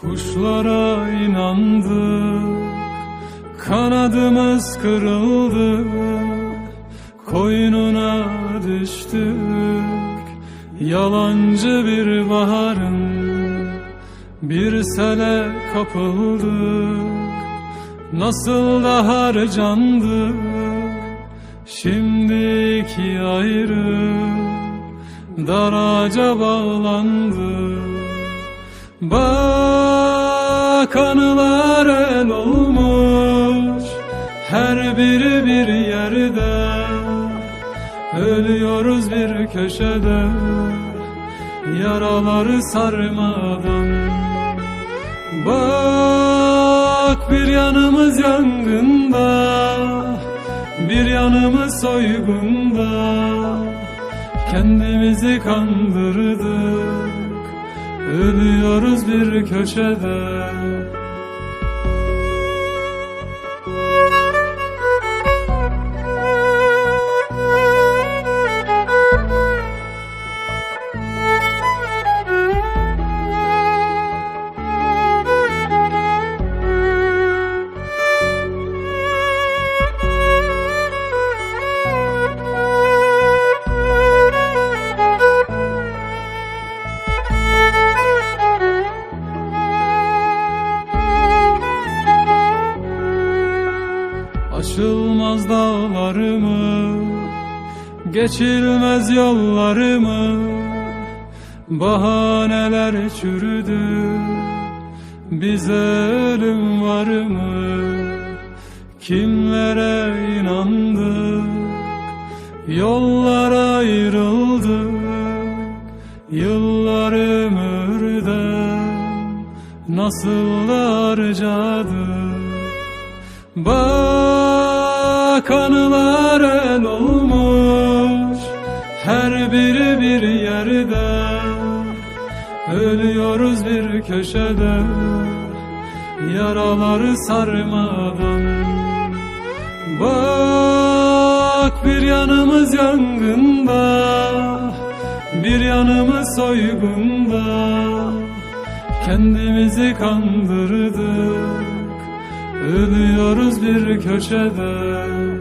Kuşlara inandık, kanadımız kırıldı, koynuna düştük, yalancı bir baharın, bir sele kapıldık, nasıl da harcandık, şimdi iki ayrı, daraca bağlandık. Bak anılar el olmuş Her biri bir yerde. Ölüyoruz bir köşede Yaraları sarmadan. Bak bir yanımız yangında Bir yanımız soygunda. Kendimizi kandırdık Ölüyoruz bir köşede Aşılmaz dağlarımı Geçilmez yollarımı. Bahaneler çürüdü Bize ölüm var mı? Kimlere inandık? Yollar ayrıldı Yıllar ömürden Nasıl harcadık Bak anılar el olmuş Her biri bir yerde. Ölüyoruz bir köşede Yaraları sarmadan. Bak bir yanımız yangında Bir yanımız soygunda. Kendimizi kandırdık Ölüyoruz bir köşede